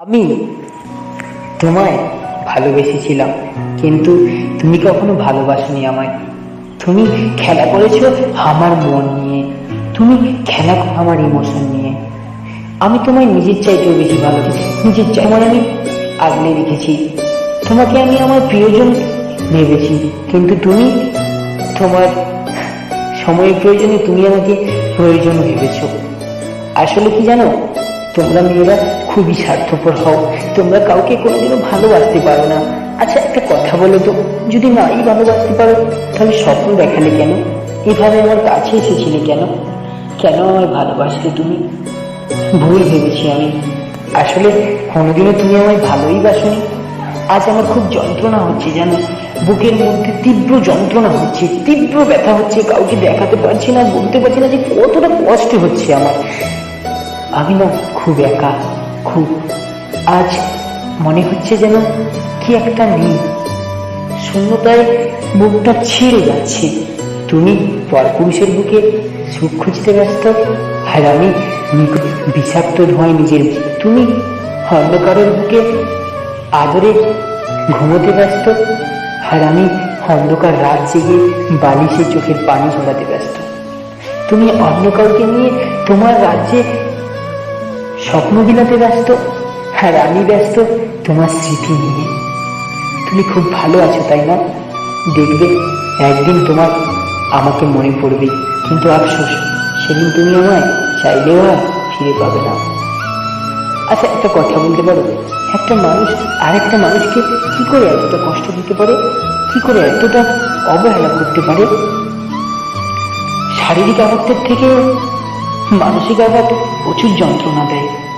আমি তোমায় ভালোবেসেছিলাম, কিন্তু তুমি কখনো ভালোবাসনি আমায়। তুমি খেলা করেছ আমার মন নিয়ে, তুমি খেলা করো আমার ইমোশন নিয়ে। আমি তোমায় নিজের চাইতেও বেশি ভালোবাসি, নিজের চাই তোমায় আমি আগলে রেখেছি। তোমাকে আমি আমার প্রিয়জন ভেবেছি, কিন্তু তুমি তোমার সময়ের প্রয়োজনে তুমি আমাকে প্রয়োজন ভেবেছো। আসলে কি জানো? তোমরা মেয়েরা খুবই স্বার্থপর হও। তোমরা কাউকে কোনোদিনও ভালোবাসতে পারো না। আচ্ছা একটা কথা বলো তো। যদি নাই ভালোবাসতে পারো, তাহলে স্বপ্ন দেখালে কেন? এভাবে আমার কাছে এসেছিলে কেন? কেন আমায় ভালোবাসলে তুমি? ভুল ভেবেছি আমি। আসলে কোনোদিনও তুমি আমায় ভালোই বাসনি। আজ আমার খুব যন্ত্রণা হচ্ছে, জানো? বুকের মধ্যে তীব্র যন্ত্রণা হচ্ছে, তীব্র ব্যথা হচ্ছে, কাউকে দেখাতে পারছি না, বলতে পারছি না যে কতটা কষ্ট হচ্ছে আমার। আমি না খুব একা, খুব। আজ মনে হচ্ছে যেন কি একটা নেই। শূন্যতায় বুকটা ছিঁড়ে যাচ্ছে। তুমি পরপুরুষের বুকে সুখ খুঁজতে ব্যস্ত, আর আমি বিষাক্ত ধোঁয়ায় নিজের তুমি অন্ধকারের বুকে আদরে ঘুমোতে ব্যস্ত, আর আমি অন্ধকার রাত জেগে বালিশে চোখের পানি ঝরাতে ব্যস্ত। তুমি অন্য কাউকে নিয়ে তোমার রাজ্যে স্বপ্ন বিলাতে ব্যস্ত আর আমি ব্যস্ত, তোমার স্মৃতি নিয়ে। তুমি খুব ভালো আছো, তাই না? দেখবে, একদিন তোমার আমাকে মনে পড়বে। কিন্তু আফসোস, সেদিন তুমি আমায় চাইলেও আর ফিরে পাবে না। আচ্ছা একটা কথা বলতে পারো। একটা মানুষ, আরেকটা মানুষকে কি করে এতটা কষ্ট দিতে পারে? কি করে এতটা অবহেলা করতে পারে? শারীরিক আঘাতের থেকে মানসিক আঘাত প্রচুর যন্ত্রণা দেয়।